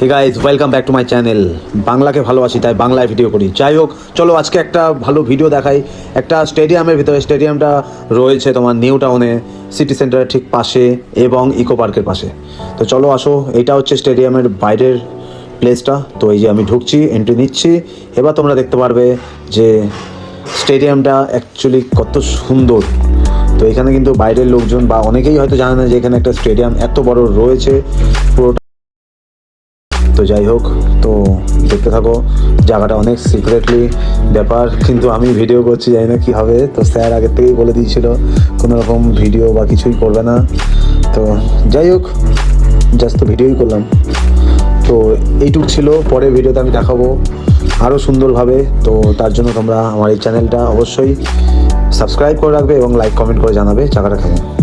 Hey guys welcome back to my channel বাংলাকে ভালোবাসি, তাই বাংলায় ভিডিও করি। যাই হোক, চলো আজকে একটা ভালো ভিডিও দেখাই। একটা স্টেডিয়ামের ভিতরে স্টেডিয়ামটা রয়েছে তোমার নিউ টাউনে সিটি সেন্টারের ঠিক পাশে এবং ইকো পার্কের পাশে। তো চলো আসো, এটা হচ্ছে স্টেডিয়ামের বাইরের প্লেসটা তো এই যে আমি ঢুকছি এন্ট্রি নিচ্ছি। এবার তোমরা দেখতে পারবে যে স্টেডিয়ামটা অ্যাকচুয়ালি কত সুন্দর। তো এখানে কিন্তু বাইরের লোকজন বা অনেকেই হয়তো জানে না যে এখানে একটা স্টেডিয়াম এত বড় রয়েছে। তো যাই হোক, তো দেখতে থাকো, জায়গাটা অনেক সিক্রেটলি ব্যাপার, কিন্তু আমি ভিডিও করছি, জানি না কী হবে, তো স্যার আগের থেকেই বলে দিয়েছিল, কোনো রকম ভিডিও বা কিছুই করবে না। তো যাই হোক জাস্ট তো ভিডিওই করলাম। তো এইটুক ছিল পরে ভিডিওতে আমি দেখাবো আরও সুন্দরভাবে। তো তার জন্য তোমরা আমার এই চ্যানেলটা অবশ্যই সাবস্ক্রাইব করে রাখবে এবং লাইক কমেন্ট করে জানাবে, জায়গাটা কেমন।